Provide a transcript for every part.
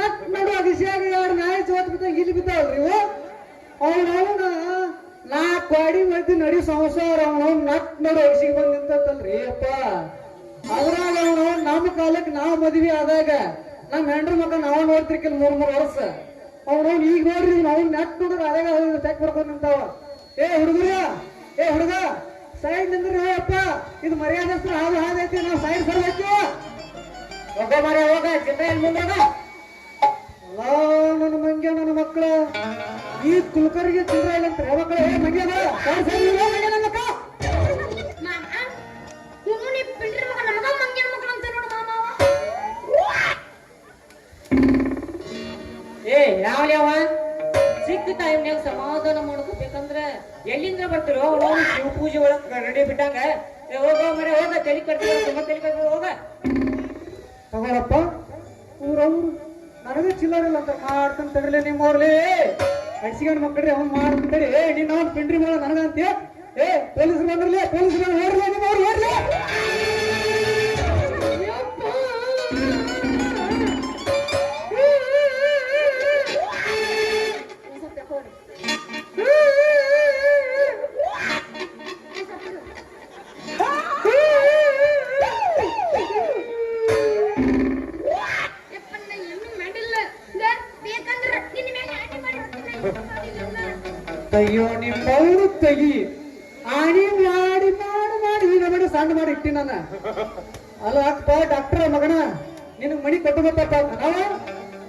Nut ನಡು ಅಗಸ್ಯಾಗ ಎರಡು ನಾಯಿ ಜೋತ್ ಬಿದ್ದಂಗ ಇಲ್ಲಿ ಬಿದ್ದಾವ್ರಿ ಇವು? ಅವನವನ ನಾಲ್ಕು ಕ್ವಾಡಿ ಮಧ್ಯೆ ನಡಿ ಸಂಸಾರ ಅವನವ್ ನಟ್ ನಡು ಅಗಸಿಗೆ ಬಂದ್ ನಿಂತಲ್ರಿ ಅಪ್ಪ. ಅದ್ರಾಗ ಅವನವ್ ನಮ್ಮ ಕಾಲಕ್ಕೆ ನಾವು ಮದ್ವಿ ಆದಾಗ ನಮ್ಮ ಹೆಂಡ್ರ ಮಗ ನಾವು ನೋಡ್ತಿರ್ಕಿಲ್ ಮೂರು ಮೂರು ವರ್ಷ. ಅವನವ್ ಈಗ ನೋಡ್ರಿ ನಾವು ನಟ್ ನೋಡಿದ್ರೆ ಅದಾಗ ತೆಕ್ ಬರ್ಕೊಂಡ್ ನಿಂತಾವ. ಏ ಹುಡುಗರ, ಏ ಹುಡುಗ ಸೈಡ್ ನಿಂದ್ರಿ ಅಪ್ಪ. ಇದು ಮರ್ಯಾದಸ್ತ್ರ ಹಾದು ಹಾದೈತಿ, ನಾವು ಸೈಡ್ ಸರ್ಬೇಕು ಒಬ್ಬ ಮರ್ಯ ಹೋಗ ಎಲ್ಲಿ ಮುಂದಾಗ ಮಗ ನಮಗ ಮಂಗಿನ ಮಕ್ಕಳು ಅಂತ ನೋಡು ಮಾಮ ಏ ಯಾವ ಸಿಕ್ಕ ಟೈಮ್ನ್ಯಾಗ ಸಮಾಧಾನ ಮಾಡ್ಕೋಬೇಕಂದ್ರ ಎಲ್ಲಿಂದ ಬರ್ತಿರೋ ಅವ್ನು ಶಿವ ಪೂಜೆ ಒಳಗೆ ರೆಡಿ ಬಿಟ್ಟಾಗ ಹೋಗ ಮರೆ ಹೋಗ ತಲೆ ಕಟ್ಟಿ ತುಂಬ ತಲೆ ಕಟ್ಟಿ ಹೋಗ. ತಗೋರಪ್ಪ ಊರವ್ರು ನನಗೆ ಚಿಲ್ಲರಿಲ್ಲ ಅಂತ ತಡಿಲೆ ನಿಮ್ಮವ್ರಲ್ಲಿ ಅಡ್ಸಿಗಂಡ್ ಮಕ್ಕಳ್ರಿ ಅವ್ನು ಮಾಡ್ತಾನೆ ಏ ನಿನ್ನ ಅವ್ನು ಪಿಂಡ್ರಿ ಮಾಡ ನನಗಂತೀಯ ಏ, ಪೊಲೀಸರು ಬಂದ್ರಲ್ಲ, ಪೊಲೀಸರು ಓಡ್ಲಿ ನಿಮ್ಮವ್ರು ಓಡ್ಲಿ ಈಗ ಮಾಡಿ ಇಟ್ಟಿ ನಾನು. ಅಲ್ಲ ಅಕ್ಕಪ್ಪ ಡಾಕ್ಟರ್ ಮಗನ, ನಿನಗೆ ಮಣಿ ಕಟ್ಟಬೇಕಪ್ಪ ನಾವು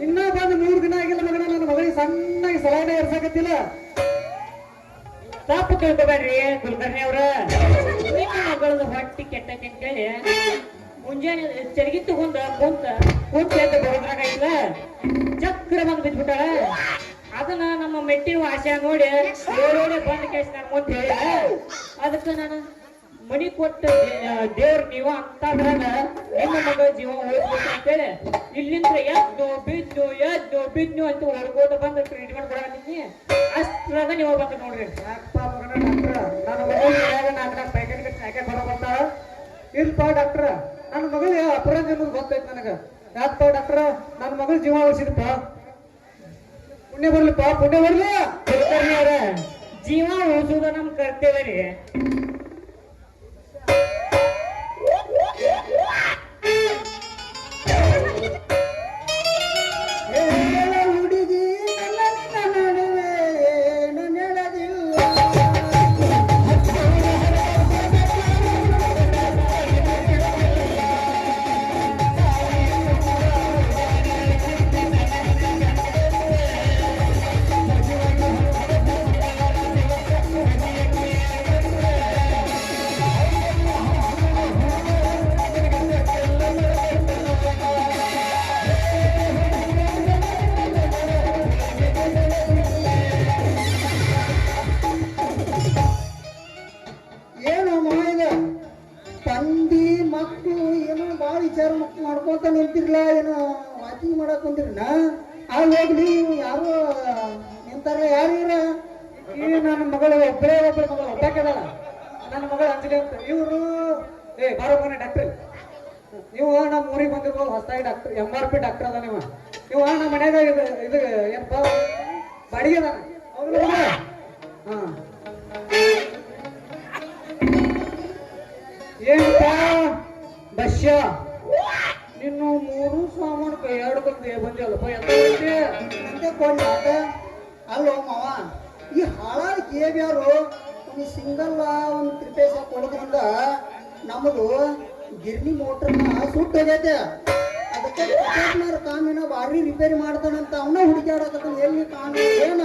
ಇನ್ನ ಬಂದು ಮೂರು ದಿನ ಆಗಿಲ್ಲ ಮಗನ, ನನ್ನ ಮಗಳಿಗೆ ಸಣ್ಣಗೆ ಸಲಹೆ ಇರ್ಸಕತ್ತಿಲ್ಲ ತಪ್ಪು ತಿಳ್ಕೊಬೇಡ್ರಿ ಕುಲಕರ್ಣಿ ಅವ್ರ. ಮಗಳದ ಹೊಟ್ಟಿ ಕೆಟ್ಟ ಮುಂಜಾನೆ ಚರಗಿ ತಗೊಂಡ ಕುಂತ ಕುಂತ ಎದ್ದು ಬರೋದ್ರಾಗಿಲ್ಲ ಚಕ್ರ ಬಂದು ಅದನ್ನ ನಮ್ಮ ಮೆಟ್ಟಿನ ಆಶೆ ನೋಡಿ ಓಡೋಡಿ ಬಂದ ಕೇಸ್ ನಾನು ಮುಂದೆ ಅದಕ್ಕೆ ನಾನು ಮಣಿ ಕೊಟ್ಟ ದೇವ್ರ ನೀವ ಅಂತಂದ್ರಾಗ ನಿಮ್ಮ ಮಗ ಜೀವ ಉಳಿಸ್ಬೇಕು ಅಂತೇಳಿ. ಇಲ್ಲಿಂದ ಎದ್ದು ಬಿದ್ದು ಎದ್ದು ಬಿದ್ದು ಅಂತ ಹೊರಗೋದ ಬಂದು ಟ್ರೀಟ್ಮೆಂಟ್ ಕೊಡತ್ತೀನಿ ಅಷ್ಟ್ರಾಗ ನೀವು ಬಂದು ನೋಡ್ರಿ. ಯಾಕಪ್ಪ ಮಗನ ಡಾಕ್ಟ್ರ? ನನ್ನ ಮಗಳು ನಾಲ್ಕು ಪ್ಯಾಕೆಟ್ ಕಟ್ಟಿ ಯಾಕೆ ಬರೋ ಬರ್ತಾಳ ಇಲ್ಪ ಡಾಕ್ಟರ್ ನನ್ನ ಮಗಳು ಅಪರಾಧ ಅನ್ನೋದು ಗೊತ್ತೈತೆ ನನಗೆ. ಯಾಕಪ್ಪ ಡಾಕ್ಟ್ರ? ನನ್ನ ಮಗಳ ಜೀವ ಉಳಿಸಿದಪ್ಪ. ಪುಣ್ಯ ಬರ್ಲಿಪ್ಪ ಪುಣ್ಯ ಬರ್ಲಿ. ಜೀವ ಉಳಿಸೋದು ನಮ್ ಕರ್ತೇವ್ರಿ ರೀ. ಏನು ಏನೋ ವಾಕಿಂಗ್ ಮಾಡಕ್ ನಾ ಅಲ್ಲಿ ಹೋಗ್ಲಿ ಯಾರು ನಿಂತಾರ ಯಾರು ಇವ್ರ? ಈ ನನ್ನ ಮಗಳು ಒಬ್ಬಳೇ ಒಬ್ಬಳ ಮಗಳು ಒಬ್ಬಾಕೆದಾಳ ನನ್ನ ಮಗಳು ಅಂಜಲಿ ಅಂತ. ಇವರು, ಏ ಬಾರೋ ಮನೆ ಡಾಕ್ಟ್ರಿ ನೀವು ನಮ್ಮ ಊರಿಗೆ ಬಂದಿರ್ಬೋದು, ಹೊಸದಾಗಿ doctor M R P doctor ಅದ ನೀವು ನೀವು ನಮ್ಮ ಮನ್ಯಾಗ ಇದು ಇದು ಏನಪ್ಪ? ಬಾಡಿಗೆ ಅದ ಹಾ. ಏನಪ್ಪ ಬಸ್ಯ ನಿನ್ನು ಮೂರು ಸಾಮಾನು ಕೈ ಎರಡು ಬಂದು ಬಂದಿಲ್ಲಪ್ಪ ಅಂತ? ಕೊಂಡಾಟ ಅಲ್ಲೋ ಮಾವ, ಈ ಹಾಳಾದ ಕೇಬ್ಯಾರು ಒಂದು ಸಿಂಗಲ್ ಒಂದು ತ್ರಿಪೇಸ ಕೊಡೋದ್ರಿಂದ ನಮ್ಮದು ಗಿರ್ನಿ ಮೋಟ್ರನ್ನ ಸುಟ್ಟು ಹೋಗೈತೆ. ಅದಕ್ಕೆ ಕಾಮಿನ ಭಾರಿ ರಿಪೇರಿ ಮಾಡ್ತಾನಂತ ಅವನ ಹುಡುಕ್ಯಾಡಕತ್ತಾನ. ಎಲ್ಲಿ ಕಾಮಿ ಏನ?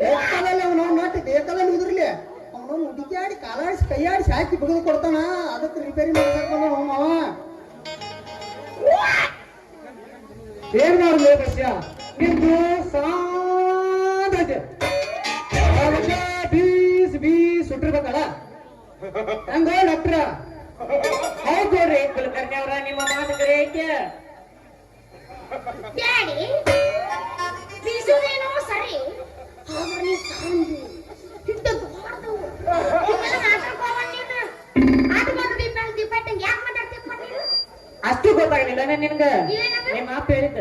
ಬೇಕಲ್ಲ ಅವನ ನಟ್ಟು ಬೇಕಲ್ಲ ಉದ್ರಲಿ. ಅವನ ಹುಡುಕ್ಯಾಡಿ ಕಾಲಾಡಿಸಿ ಕೈಯಾಡಿಸಿ ಹಾಕಿ ಬಿಗಿದು ಕೊಡ್ತಾನ. ಅದಕ್ಕೆ ರಿಪೇರಿ ಮಾಡ್ಸಕ್ಕ ಮಾವ. ಏನ್ ಲೋಕಸ್ಯ ಸಾಂದ್ರತೆ ಅದಕ್ಕೆ ಬೀಸ್ ಬೀಸ್ ಸುಟ್ಟಿರ್ಬೇಕಲ್ಲ ಹಂಗ ಡಾಕ್ಟ್ರ? ಹೌದು ನೋಡ್ರಿ, ಕುಲಕರ್ಣಿ ಅವ್ರ ನಿಮ್ಮ ಮಾತು ಕರೆ ಐತೆ ಡ್ಯಾಡಿ ಸರಿ, ಆದ್ರೆ ಅಷ್ಟು ಗೊತ್ತಾಗಲಿಲ್ಲ ನಿನ್ಗ? ನಿಮ್ಮ ಅಪ್ಪ ಹೇಳಿದ್ದ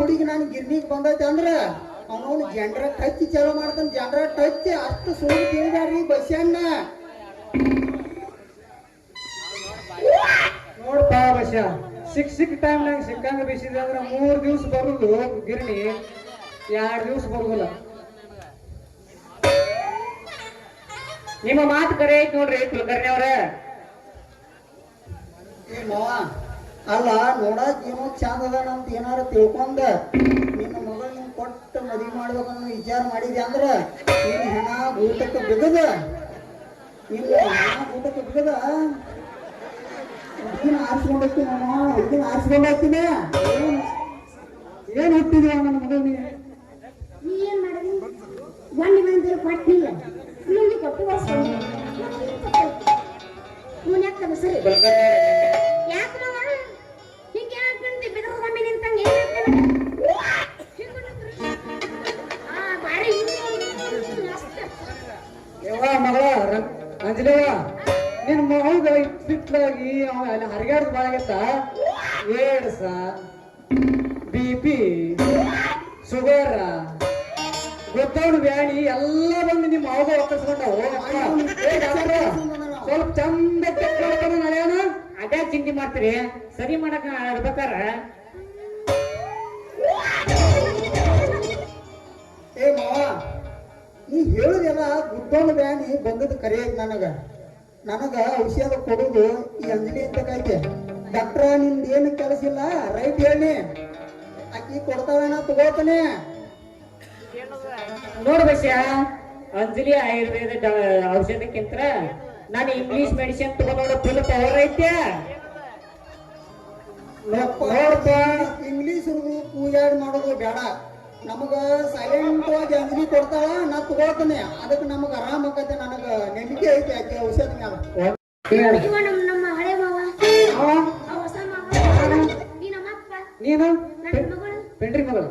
ಹುಡುಗಿ ನಾನು ಗಿರ್ನಿಗೆ ಬಂದೈತೆ ಅಂದ್ರೆ ಅವನವನು ಜನರ ಟಚ್ ಚಾಲೂ ಮಾಡ್ತಾನೆ ಜನರ ಟಚ್ ಅಷ್ಟು ಸುಳ್ಳು ತಿಳಿದಾಡ್ರಿ ಬಸ್ಯಣ್ಣ. ನೋಡ್ಪ ಬಸ್ಯ ಸಿಕ್ ಸಿಕ್ ಟೈಮ್ ನಂಗೆ ಸಿಕ್ಕಂಗ ಬಿಸಿದೆ ಅಂದ್ರೆ ಮೂರ್ ದಿವ್ಸ ಬರುದು ಗಿರ್ಣಿ ಎರಡ್ ದಿವ್ಸ ಬರುದಿಲ್ಲ. ನಿಮ್ಮ ಮಾತು ಕರೆ ಐತ್ ನೋಡ್ರಿ ಕುಲಕರ್ಣಿ ಅವ್ರ. ಅಲ್ಲ ನೋಡಕ್ ಏನೋ ಚಂದ ಅದಾನ ಅಂತ ಏನಾರ ತಿಳ್ಕೊಂಡ ನಿನ್ನ ಮಗಳ ನಿನ್ ಕೊಟ್ಟು ಮದುವೆ ಮಾಡ್ಬೇಕನ್ನೋ ವಿಚಾರ ಮಾಡಿದೆ ಅಂದ್ರ ನಿನ್ನ ಹೆಣ ಊಟಕ್ಕೆ ಬಿಗದ ನಿನ್ನ ಹೆಣ ಊಟಕ್ಕೆ ಬಿಗದ ಹುಡುಗಿನ ಆರಿಸ್ಕೊಂಡು ನಾನು ಹುಡುಗಿನ ಆರಿಸ್ಕೊಂಡೋಗ್ತೀನಿ. ಏನ್ ಹುಟ್ಟಿದ್ವ ನನ್ನ ಮಗಳು ನೀ ನೀ ಏನ್ ಮಾಡಿದ್ರಿ ಒಂದ್ ಮಂದಿರ ಕೊಟ್ಟಿಲ್ಲ. ಮುಂದೆ ಕೊಟ್ಟು ಸರಿ. ಯಾಕೆ ಯವ್ವ ಮಗಳ ಅಂಜಲಿವ ನಿನ್ ಮಗ ಇತ್ತಿತ್ತಲಾಗಿ ಅವ ಅಲ್ಲಿ ಹರಿಗಾಡ್ದು ಬಾಳಾಗತ್ತ ಏಡ್ಸ ಬಿ ಪಿ ಶುಗರ್ ಗೊತ್ತವನು ಬ್ಯಾಣಿ ಎಲ್ಲ ಬಂದು ನಿಮ್ಮ ಮಗ ಒಕ್ಕರ್ಸ್ಕೊಂಡವು ಸ್ವಲ್ಪ ಚಂದ ತೆಕ್ಕೊಳ್ತಾನ ನಡೆಯೋಣ ಅದೇ ಚಿಂತೆ ಮಾಡ್ತೀರಿ. ಸರಿ ಮಾಡಕ್ ಇರ್ಬೇಕಾರ ಏ ಮಾವ ನೀ ಹೇಳುದೆಲ್ಲ ಗುದ್ದೊಂದು ಬ್ಯಾನಿ ಬಂದದ್ದು ಕರೆ ಐತಿ ನನಗ. ನನಗ ಔಷಧ ಕೊಡೋದು ಈ ಅಂಜಲಿ ಅಂತ ಕೈತೆ ಡಾಕ್ಟ್ರ ನಿಂದ ಏನು ಕೆಲಸ ಇಲ್ಲ? ರೈಟ್ ಹೇಳಿ. ಅಕ್ಕಿ ಕೊಡ್ತಾವೇನ ತಗೋತಾನೆ. ನೋಡ್ಬೇಕ ಅಂಜಲಿ ಆಯುರ್ವೇದ ಔಷಧಕ್ಕಿಂತ ನಾನು ಇಂಗ್ಲಿಷ್ ಮೆಡಿಸಿನ್ ತಗೊಂಡೋಡ ಫುಲ್ ಪವರ್ ಐತೆ ಇಂಗ್ಲಿಷ್ ಇಂಗ್ಲೀಷ್ ಪೂಜಾಡ್ ಮಾಡೋದು ಬೇಡ. ನಮಗ ಸೈಲೆಂಟ್ ಆಗಿ ಅಂಜಲಿ ಕೊಡ್ತಾಳ ನಾ ತಗೋತಾನೆ ಅದಕ್ಕೆ ನಮಗ ಆರಾಮ ಆಕತೆ ನನಗ ನೆಮ್ಮದಿ ಐತಿ ಆಕೆ ಔಷಧ ಮ್ಯಾಲ. ನೀನು ಪೆಂಡ್ರಿ ಮಗಳು.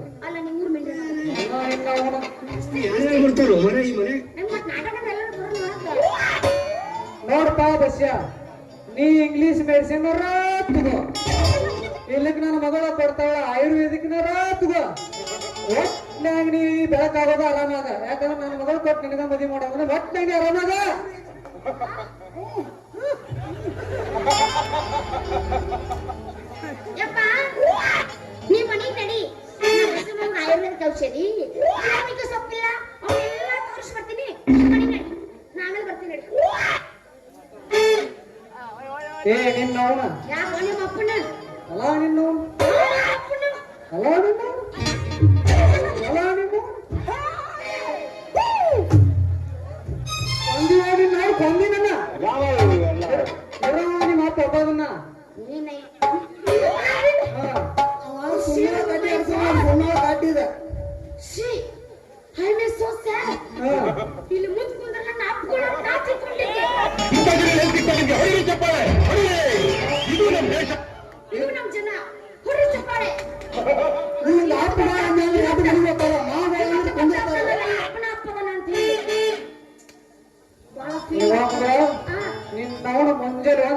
ನೋಡಪ್ಪ ಬಸ್ಯ. ನೀ ಇಂಗ್ಲಿಷ್ ಮೆಡಿಸಿನ್ ತಗೋ. ಇಲ್ಲಕ್ಕೆ ನನ್ನ ಮಗಳ ಕೊಡ್ತಾಳ ಆಯುರ್ವೇದಿಕ್ನಾರ ತಗೋ. ಒಟ್ನಾಗ ನೀ ಬೆಳಕಾಗೋದು ಆರಾಮಾಗ ಯಾಕಂದ್ರೆ ನನ್ನ ಮಗಳು ಕೊಟ್ಟು ನಿನಗ ಮದುವೆ ಮಾಡೋದ್ರೆ ಒಟ್ಟಿನಾಗ ಆರಾಮಾಗ ಯಪ್ಪ ನೀ ಮನೆಗೆ ನಡಿ. ನಮ್ಮ ಆಯುರ್ವೇದ ಔಷಧಿ ಆರೋಗ್ಯ ಸೊಪ್ಪಿಲ್ಲ ಅವನ್ನೆಲ್ಲ ತೋರಿಸಿ ಬರ್ತೀನಿ ನೀ ಮನೆಗೆ ನಾನು ಬರ್ತೀನಿ ಏ ನಿನ್ನ ಅವನ ಯಾಕೆ ನಿಮ್ಮ ಅಪ್ಪನ? ಅಲ್ಲ ನಿನ್ನ ಅಪ್ಪನ. ಅಲ್ಲ ನಿನ್ನ?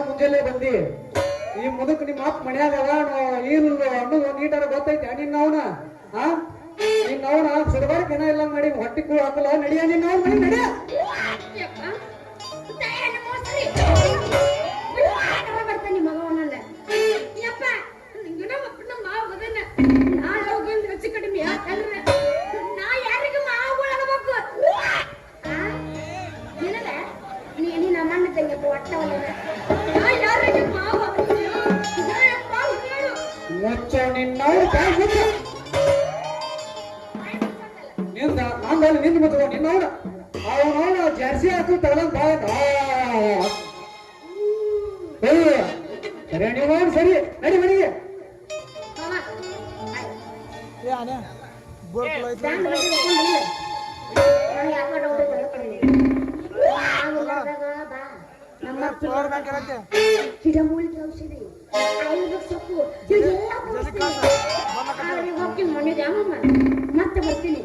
ಮುಂಜಾನೆ ಬಂದಿ ಈ ಮುದಕ್ ನಿಮ್ಮ ಅಪ್ಪ ಮನ್ಯಾಗ ಏ ಅನೇ ಬೋರ್ ಕುಲ ಹೋಗ್ತೀನಿ ಮನೆಗೆ ಮತ್ತೆ ಬರ್ತೀನಿ.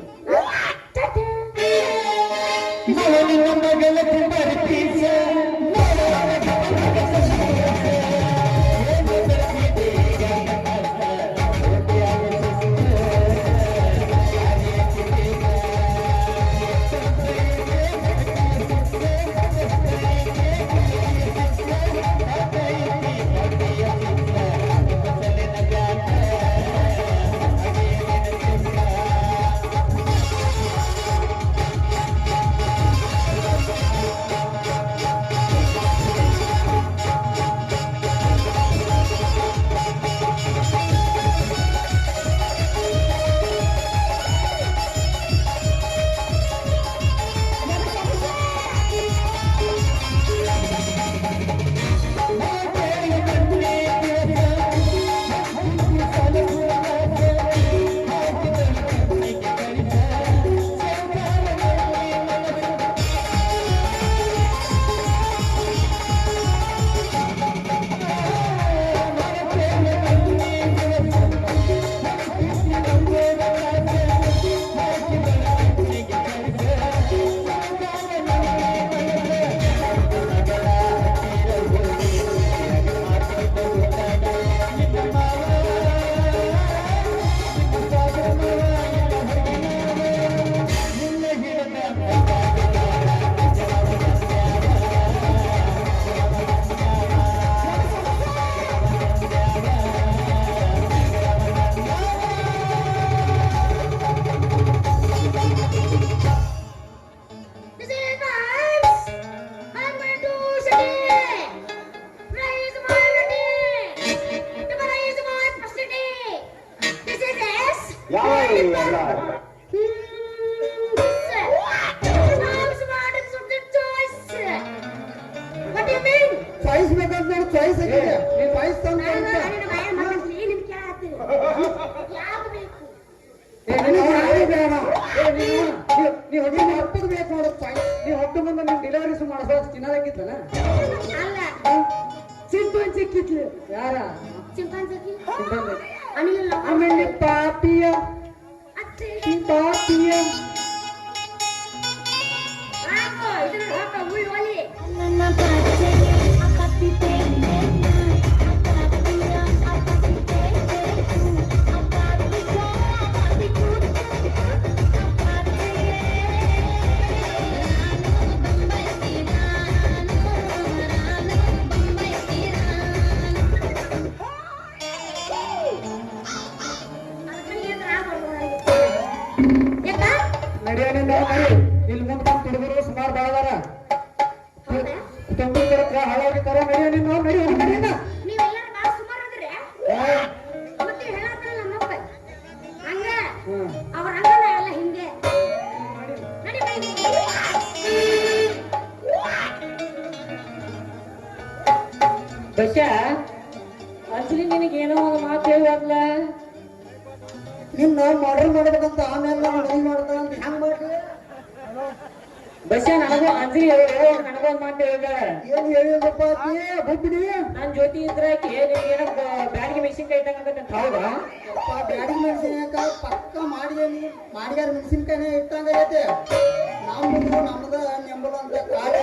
ಇವೆಲ್ಲ ಚಾಯ್ಸ್ ಬೇಕಾದ್ ನಾನು ಚಾಯ್ಸ್ ಆಗಿದೆ ನೀನ್ ಚಾಯ್ಸ್ ತಂದು ನೀ ಹೊಟ್ಟೆ ಹೊಟ್ಟೆಗೆ ಬೇಕು ನೀ ಚಿಂಪಾಂಜಿ ಕಿತ್ಲು ಯಾರ ಚಿಂಪಾಂಜಿ ಆಮೇಲೆ ಪಾಪಿಯ போன ನಡೆಯೋ ನಿಮ್ಮ ಸುಮಾರು ಮತ್ತೆ ಹಂಗ ನಿನಗೆ ಏನೋ ಒಂದು ಮಾತು ಹೇಳುವಲ್ಲ ನಿನ್ನ ಮರ್ಡರ್ ಮಾಡ್ಬೇಕಂತ ಆಮೇಲೆ ಅಂತ ಹೆಂಗ್ ನನಗೂ ಅಂಜಲಿ ಅವರು ಒಂದ್ ಮಾತು ಹೇಳಿದ? ಏನ್ ಹೇಳಿದಪ್ಪ ಬುಬ್ಬಿಡಿ ನನ್ ಜೊತೆ ಇದ್ರೆ ಏನ ಬ್ಯಾಡಿಗೆ ಮೆಣಸಿನ್ಕಾಯಿ ಇಟ್ಟಂಗ ಹೌದಾ? ಬ್ಯಾಡಿಗೆ ಮೆಣಸಿನಕಾಯಿ ಪಕ್ಕ ಮಾಡಿಗೆ ಮಾಡಿಗಾರ ಮೆಣಸಿನಕಾಯಿನೇ ಇಟ್ಟಂಗ ಐತೆ. ನಮ್ಮದು ನಮ್ದ ನೆಂಬಲು ಅಂತ ಕಾಲ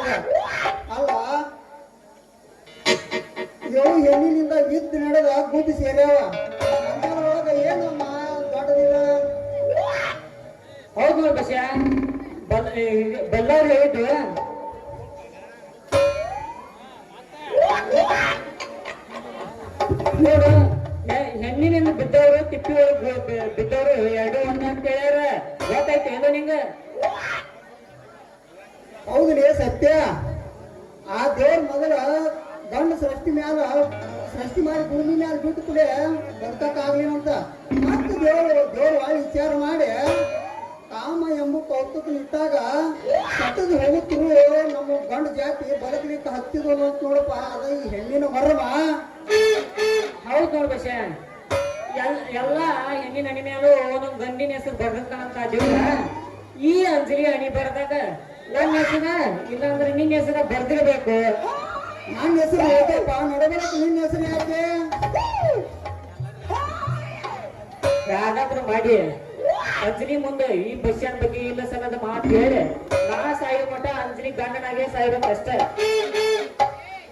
ಅಲ್ಲ ಇವು ಹೆಣ್ಣಿನಿಂದ ಇದ್ದು ನಡೆದ ಬುದ್ಧಿ ಸೇರ್ಯಾವ. ಏನಮ್ಮ ದೊಡ್ಡದಿಲ್ಲ ಹೌದು ಬಸ್ಯಾ. ಬಸ್ಸ ಬಲ್ ಬಲ್ಲವ್ರು ನೋಡು ಹೆಣ್ಣಿನಿಂದ ಬಿದ್ದವರು ತಿಪ್ಪಿ ಬಿದ್ದವರು ಎರಡು ಹೆಣ್ಣು ಅಂತ ಹೇಳ್ಯಾರ. ಗೊತ್ತಾಯ್ತು ಏನೋ ನಿಂಗ? ಹೌದ್ರಿ ಸತ್ಯ. ಆ ದೇವ್ರ ಮೊದಲ ಗಂಡ ಸೃಷ್ಟಿ ಮ್ಯಾಲ, ಸೃಷ್ಟಿ ಮಾಡಿ ಭೂಮಿ ಮ್ಯಾಲ ಬಿಟ್ಟು ಕೂಡ ಅಂತ. ಮತ್ತೆ ದೇವರು, ದೇವ್ರ ವಿಚಾರ ಮಾಡಿ ಕಾಮ ಎಂಬ ಕೌತುಕ ಇಟ್ಟಾಗ ಸತ್ತದ ಹೋಗುತ್ತಿರು. ನಮ್ಮ ಗಂಡ ಜಾತಿ ಬದುಕಲಿಕ್ಕೆ ಹತ್ತಿದ್ರು ಅಂತ ನೋಡಪ್ಪ. ಅದ ಈ ಹೆಣ್ಣಿನ ಮರ್ಮ. ಹೌದು ನೋಡ್ ಬಸ. ಎಲ್, ಎಲ್ಲ ಹೆಣ್ಣಿನ ಅಣಿ ಮೇಲೂ ಒಂದೊಂದು ಗಂಡಿನ ಹೆಸರು ಬರ್ದಂತ ದೇವ್ರ ಈ ಅಂಜಲಿ ಅಣಿ ಬರ್ದಾಗ ನನ್ನ ಹೆಸರ ಇಲ್ಲಾಂದ್ರೆ ನಿನ್ನ ಹೆಸರ ಬರ್ದಿರ್ಬೇಕು. ನನ್ನ ಹೆಸರು ಯಾಕಪ್ಪ ನೋಡಬೇಕು ನಿನ್ನ ಹೆಸರು ಯಾಕೆ? ಯಾರಾದ್ರೂ ಮಾಡಿ. ಅಂಜಲಿ ಮುಂದೆ ಈ ಬಸ್ಸಿನ ಬಗ್ಗೆ ಇಲ್ಲ ಸಲದ ಮಾತು ಹೇಳಿ. ನಾ ಸಾಯೋ ಮಠ, ಅಂಜಲಿ ಗಂಡನಾಗೆ ಅಷ್ಟೇ.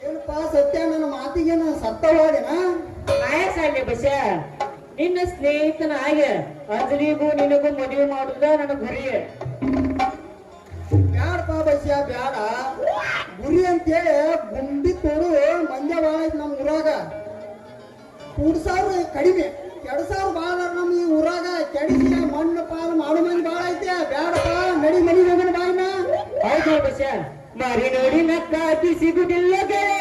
ಏನಪ್ಪ ಸತ್ಯ, ನನ್ನ ಮಾತಿಗೇನು ಸತ್ತ ನಾಯ ಸಾಯ್ಲಿ ಬಸ ನಿನ್ನ ಸ್ನೇಹಿತನ ಹಾಗೆ ಅಂಜಲಿಗೂ ನಿನಗೂ ಮದುವೆ ಮಾಡುದ ನನ್ನ ಗುರಿ ಬ್ಯಾಡಪ್ಪ ಬಸ್ಯ, ಬ್ಯಾಡ. ಗುರಿ ಅಂತೇಳಿ ಗುಂಡಿ ತೋಡು ಮಂದ್ಯ ಭಾಳ ಐತಿ ನಮ್ಮ ಊರಾಗ. ಮೂರು ಸಾವಿರ ಕಡಿಮೆ ಎರಡು ಸಾವಿರ ನಮ್ಮ ಈ ಊರಾಗ. ಕೆಡಿಸಿ ಮಣ್ಣು ಪಾಲು ಮಾಡು ಮಂದಿ ಭಾಳ ಐತೆ. ಬ್ಯಾಡಪ್ಪ, ನಡಿ ಮನಿ ಹೋಗೋಣ ಬಾಯಿನ. ಹೌದು ಬಸ್ಯ, ಮಾರಿ ನೋಡಿ ನಕ್ಕಾಕಿ ಸಿಗುದಿಲ್ಲ ಗೆಳೆಯ.